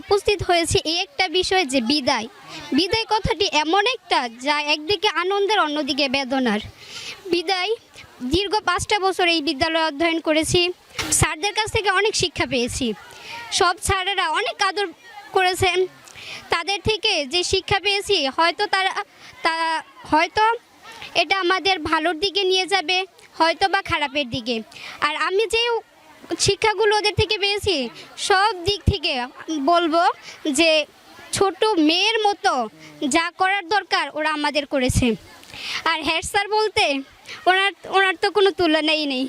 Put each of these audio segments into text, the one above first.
উপস্থিত হয়েছি এই একটা বিষয় যে বিদায়। বিদায় কথাটি এমন একটা যা একদিকে আনন্দের, অন্যদিকে বেদনার। বিদায়, দীর্ঘ পাঁচটা বছর এই বিদ্যালয়ে অধ্যয়ন করেছি। স্যারদের কাছ থেকে অনেক শিক্ষা পেয়েছি। সব স্যারেরা অনেক আদর করেছেন। তাদের থেকে যে শিক্ষা পেয়েছি, হয়তো তারা তা হয়তো এটা আমাদের ভালোর দিকে নিয়ে যাবে হয়তো বা খারাপের দিকে। আর আমি যে শিক্ষাগুলো ওদের থেকে পেয়েছি। সব দিক থেকে বলব যে ছোট মেয়ের মতো যা করার দরকার ওরা আমাদের করেছে। আর হেড স্যার বলতে ওনার ওনার তো কোনো তুলনাই নেই।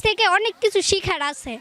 থেকে অনেক কিছু শেখার আছে।